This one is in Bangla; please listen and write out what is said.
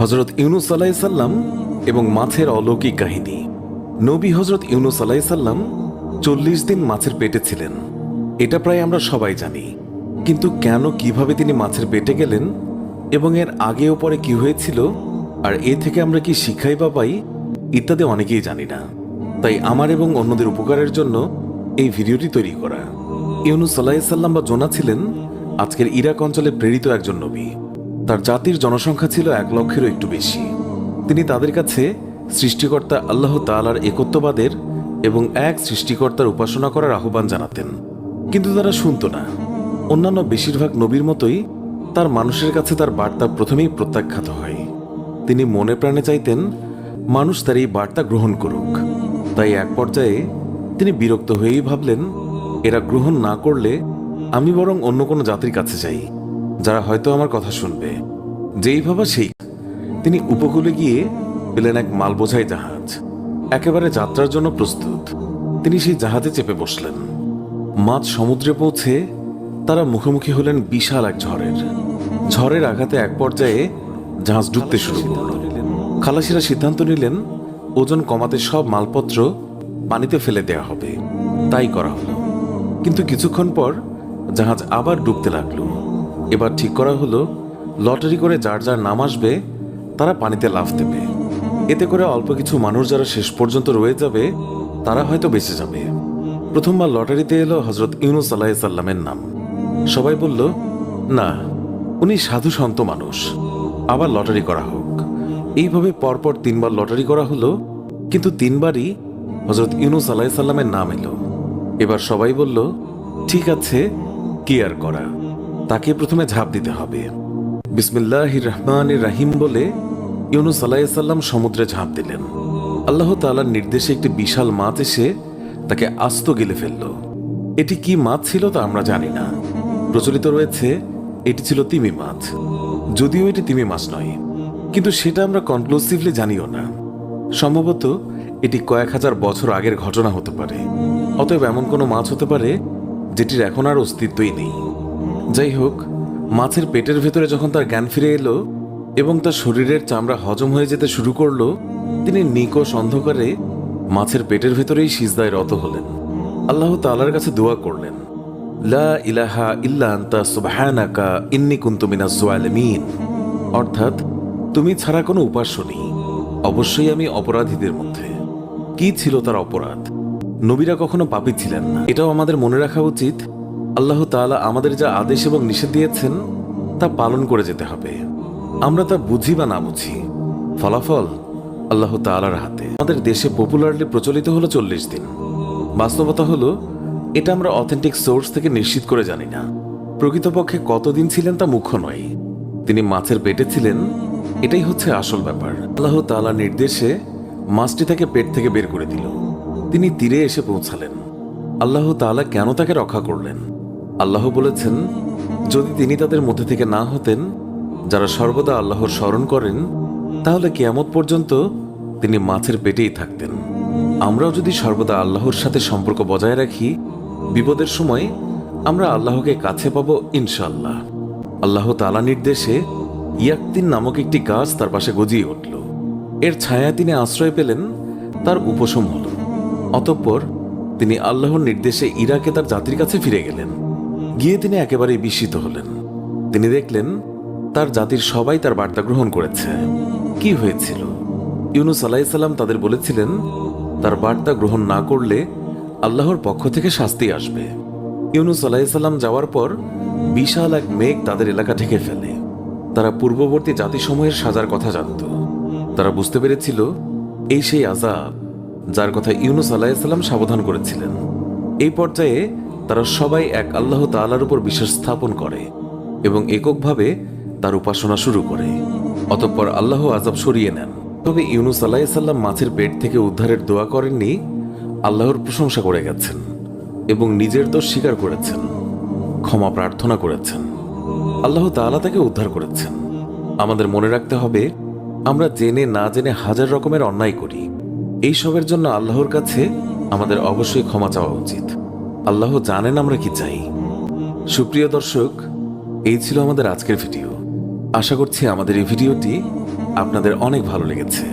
হজরত ইউনুস আলাইসাল্লাম এবং মাছের অলৌকিক কাহিনী। নবী হজরত ইউনুস আলাইসাল্লাম চল্লিশ দিন মাছের পেটে ছিলেন। এটা প্রায় আমরা সবাই জানি। কিন্তু কেন কীভাবে তিনি মাছের পেটে গেলেন এবং এর আগে ও পরে কি হয়েছিল আর এ থেকে আমরা কি শিক্ষাই বা পাই, ইত্যাদি অনেকেই জানি না। তাই আমার এবং অন্যদের উপকারের জন্য এই ভিডিওটি তৈরি করা। ইউনুস আলাইসাল্লাম বা জোনা ছিলেন আজকের ইরাক অঞ্চলে প্রেরিত একজন নবী। তার জাতির জনসংখ্যা ছিল এক লক্ষেরও একটু বেশি। তিনি তাদের কাছে সৃষ্টিকর্তা আল্লাহ তালার একত্ববাদের এবং এক সৃষ্টিকর্তার উপাসনা করার আহ্বান জানাতেন। কিন্তু তারা শুনত না। অন্যান্য বেশিরভাগ নবীর মতোই তার মানুষের কাছে তার বার্তা প্রথমেই প্রত্যাখ্যাত হয়। তিনি মনে প্রাণে চাইতেন, মানুষ তার এই বার্তা গ্রহণ করুক। তাই এক পর্যায়ে তিনি বিরক্ত হয়েই ভাবলেন, এরা গ্রহণ না করলে আমি বরং অন্য কোনো জাতির কাছে যাই। যারা হয়তো আমার কথা শুনবে। যেই ভাবা সেই। তিনি উপকূলে গিয়ে পেলেন এক মাল বোঝাই জাহাজ। একেবারে যাত্রার জন্য প্রস্তুত। তিনি সেই জাহাজে চেপে বসলেন। মাঝ সমুদ্রে পৌঁছে তারা মুখোমুখি হলেন বিশাল এক ঝড়ের। ঝড়ের আঘাতে এক পর্যায়ে জাহাজ ডুবতে শুরু করল। খালাসিরা সিদ্ধান্ত নিলেন, ওজন কমাতে সব মালপত্র পানিতে ফেলে দেওয়া হবে। তাই করা হলো। কিন্তু কিছুক্ষণ পর জাহাজ আবার ডুবতে লাগল। এবার ঠিক করা হলো, লটারি করে যার যার নাম আসবে, তারা পানিতে লাফ দেবে। এতে করে অল্প কিছু মানুষ যারা শেষ পর্যন্ত রয়ে যাবে, তারা হয়তো বেঁচে যাবে। প্রথমবার লটারিতে এলো হজরত ইউনুস আলাহিসাল্লামের নাম। সবাই বলল, না, উনি সাধু সন্ত মানুষ। আবার লটারি করা হোক। এইভাবে পরপর তিনবার লটারি করা হলো, কিন্তু তিনবারই হজরত ইউনুস আলাহিসাল্লামের নাম এলো। এবার সবাই বলল, ঠিক আছে, কি আর করা? তাকে প্রথমে ঝাঁপ দিতে হবে। বিসমিল্লাহ রহমান রাহিম বলে ইউনুস আলাইসাল্লাম সমুদ্রে ঝাঁপ দিলেন। আল্লাহ তাআলার নির্দেশে একটি বিশাল মাছ এসে তাকে আস্ত গেলে ফেলল। এটি কি মাছ ছিল তা আমরা জানি না। প্রচলিত রয়েছে, এটি ছিল তিমি মাছ। যদিও এটি তিমি মাছ নয়, কিন্তু সেটা আমরা কনক্লুসিভলি জানিও না। সম্ভবত এটি কয়েক হাজার বছর আগের ঘটনা হতে পারে। অতএব এমন কোনো মাছ হতে পারে যেটির এখন আর অস্তিত্বই নেই। যাই হোক, মাছের পেটের ভেতরে যখন তার জ্ঞান ফিরে এলো এবং তার শরীরের চামড়া হজম হয়ে যেতে শুরু করল, তিনি নিকোষ অন্ধকারে মাছের পেটের ভেতরেই সিজদায় রত হলেন। আল্লাহ তালার কাছে দোয়া করলেন, লা ইলাহা ইল্লা আনতা সুবহানাকা ইন্নী কুনতু মিনাজ অর্থাৎ, তুমি ছাড়া কোনো উপাস্য নেই। অবশ্যই আমি অপরাধীদের মধ্যে। কি ছিল তার অপরাধ? নবীরা কখনো পাপী ছিলেন না। এটাও আমাদের মনে রাখা উচিত আল্লাহ তাআলা আমাদের যা আদেশ এবং নিষেধ দিয়েছেন, তা পালন করে যেতে হবে। আমরা তা বুঝি বা না বুঝি, ফলাফল আল্লাহ তাআলার হাতে। আমাদের দেশে পপুলারলি প্রচলিত হলো চল্লিশ দিন। বাস্তবতা হলো, এটা আমরা অথেন্টিক সোর্স থেকে নিশ্চিত করে জানি না। প্রকৃতপক্ষে কতদিন ছিলেন তা মুখ্য নয়। তিনি মাছের পেটে ছিলেন, এটাই হচ্ছে আসল ব্যাপার। আল্লাহ তাআলার নির্দেশে মাছটি তাকে পেট থেকে বের করে দিল। তিনি তীরে এসে পৌঁছালেন। আল্লাহ তাআলা কেন তাকে রক্ষা করলেন? আল্লাহ বলেছেন, যদি তিনি তাদের মধ্যে থেকে না হতেন, যারা সর্বদা আল্লাহর স্মরণ করেন, তাহলে কেয়ামত পর্যন্ত তিনি মাছের পেটেই থাকতেন। আমরাও যদি সর্বদা আল্লাহর সাথে সম্পর্ক বজায় রাখি, বিপদের সময় আমরা আল্লাহকে কাছে পাব ইনশাল্লাহ আল্লাহ তালা নির্দেশে ইয়াক্তিন নামক একটি গাছ তার পাশে গজিয়ে উঠল। এর ছায়া তিনি আশ্রয় পেলেন, তার উপশম হল। অতঃপর তিনি আল্লাহর নির্দেশে ইরাকে তার জাতির কাছে ফিরে গেলেন। গিয়ে তিনি একেবারেই বিস্মিত হলেন। তিনি দেখলেন, তার জাতির সবাই তার বার্তা গ্রহণ করেছে। কি হয়েছিল? ইউনুস আলাইসাল্লাম তাদের বলেছিলেন, তার বার্তা গ্রহণ না করলে আল্লাহর পক্ষ থেকে শাস্তি আসবে। ইউনুস আলাইসাল্লাম যাওয়ার পর বিশাল এক মেঘ তাদের এলাকা ঢেকে ফেলে। তারা পূর্ববর্তী জাতিসমূহের সাজার কথা জানত। তারা বুঝতে পেরেছিল, এই সেই আজাব যার কথা ইউনুস আলাইসাল্লাম সাবধান করেছিলেন। এই পর্যায়ে তারা সবাই এক আল্লাহ তাআলার উপর বিশ্বাস স্থাপন করে এবং এককভাবে তার উপাসনা শুরু করে। অতঃপর আল্লাহ আজাব সরিয়ে নেন। তবে ইউনুস আলাইসাল্লাম মাছের পেট থেকে উদ্ধারের দোয়া করেননি, আল্লাহর প্রশংসা করে গেছেন এবং নিজের দোষ স্বীকার করেছেন, ক্ষমা প্রার্থনা করেছেন। আল্লাহ তাআলা তাকে উদ্ধার করেছেন। আমাদের মনে রাখতে হবে, আমরা জেনে না জেনে হাজার রকমের অন্যায় করি। এই সবের জন্য আল্লাহর কাছে আমাদের অবশ্যই ক্ষমা চাওয়া উচিত। আল্লাহ জানেন আমরা কি চাই। সুপ্রিয় দর্শক, এই ছিল আমাদের আজকের ভিডিও। আশা করছি আমাদের এই ভিডিওটি আপনাদের অনেক ভালো লেগেছে।